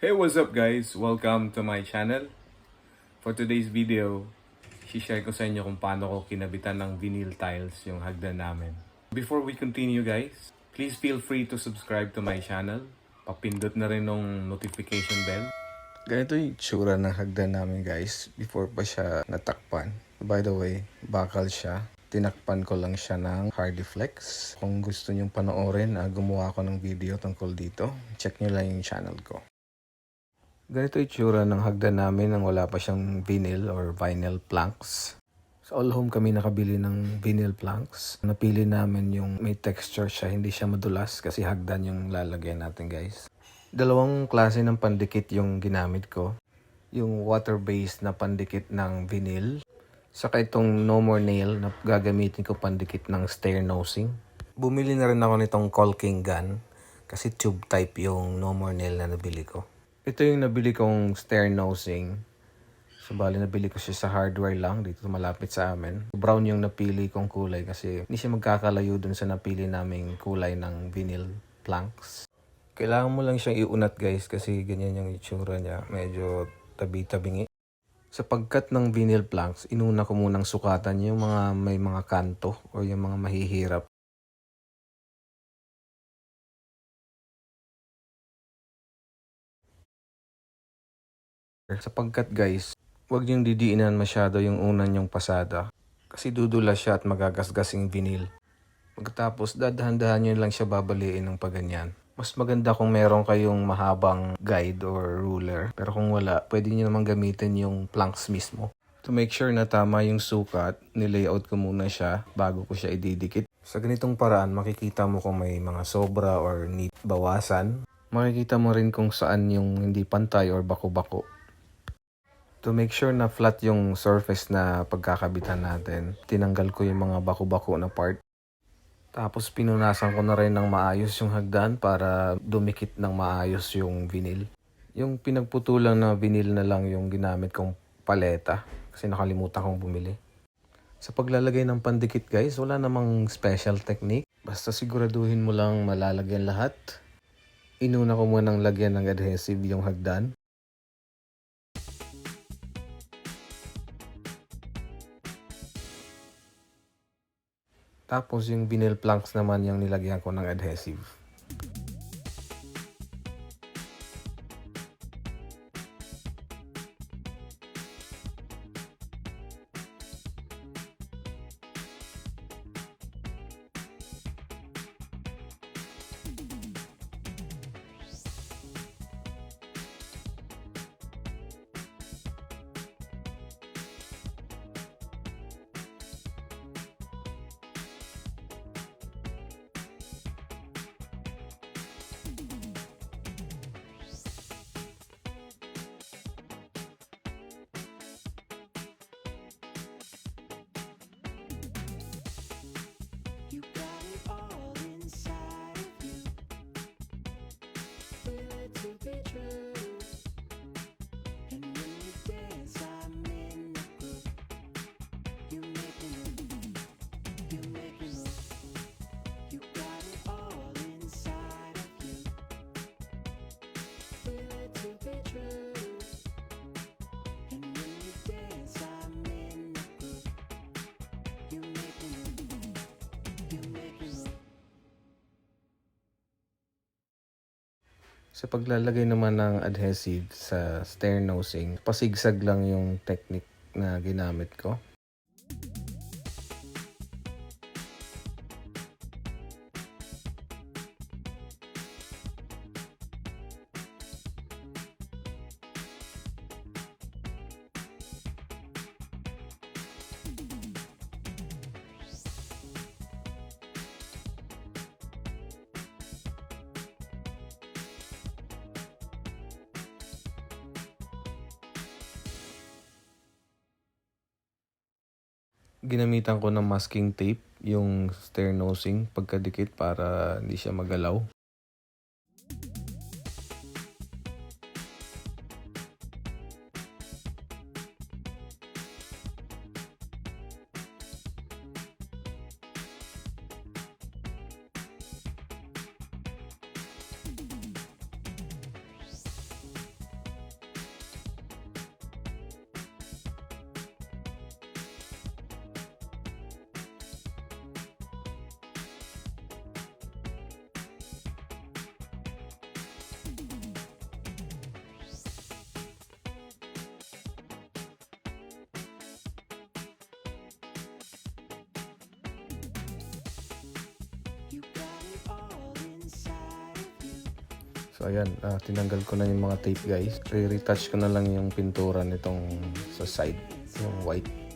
Hey, what's up guys? Welcome to my channel. For today's video, share ko sa inyo kung paano ko kinabitan ng vinyl tiles yung hagdan namin. Before we continue guys, please feel free to subscribe to my channel. Papindot na rin ng notification bell. Ganito yung itsura ng hagdan namin guys before pa siya natakpan. By the way, bakal siya. Tinakpan ko lang siya ng Hardiflex. Kung gusto nyong panoorin, ah, gumawa ako ng video tungkol dito. Check nyo lang yung channel ko. Ganito itsura ng hagdan namin nang wala pa siyang vinyl or vinyl planks. Sa all home kami nakabili ng vinyl planks. Napili namin yung may texture siya, hindi siya madulas kasi hagdan yung lalagyan natin guys. Dalawang klase ng pandikit yung ginamit ko. Yung water-based na pandikit ng vinyl. Saka itong no more nail na gagamitin ko pandikit ng stair nosing. Bumili na rin ako nitong caulking gun kasi tube type yung no more nail na nabili ko. Ito yung nabili kong stair nosing. So bali nabili ko siya sa hardware lang dito malapit sa amin. Brown yung napili kong kulay kasi hindi siya magkakalayo dun sa napili naming kulay ng vinyl planks. Kailangan mo lang siyang iunat guys kasi ganyan yung itsura niya. Medyo tabi-tabingi. Sa pagkat ng vinyl planks, inuna ko munang sukatan yung mga may mga kanto o yung mga mahihirap. Sapagkat guys, huwag niyong didiinan masyado yung unan yung pasada. Kasi dudula siya at magagasgas yung vinyl. Pagkatapos, dadahan-dahan nyo lang siya babaliin ng paganyan. Mas maganda kung meron kayong mahabang guide or ruler. Pero kung wala, pwede nyo naman gamitin yung planks mismo. To make sure na tama yung sukat, nilayout ko muna siya bago ko siya ididikit. Sa ganitong paraan, makikita mo kung may mga sobra or need bawasan. Makikita mo rin kung saan yung hindi pantay or bako-bako. To make sure na flat yung surface na pagkakabitan natin, tinanggal ko yung mga bako-bako na part. Tapos pinunasan ko na rin ng maayos yung hagdan para dumikit ng maayos yung vinyl. Yung pinagputulang na vinyl na lang yung ginamit kong paleta kasi nakalimutan kong bumili. Sa paglalagay ng pandikit guys, wala namang special technique. Basta siguraduhin mo lang malalagyan lahat. Inuna ko munang lagyan ng adhesive yung hagdan. Tapos yung vinyl planks naman yung nilagyan ko ng adhesive. Sa paglalagay naman ng adhesive sa stair nosing, pasigsag lang yung technique na ginamit ko. Ginamitan ko ng masking tape yung stair nosing pagkadikit para hindi siya magalaw. So ayan, ah, tinanggal ko na yung mga tape guys. Re-retouch ko na lang yung pintura nitong sa side, yung white.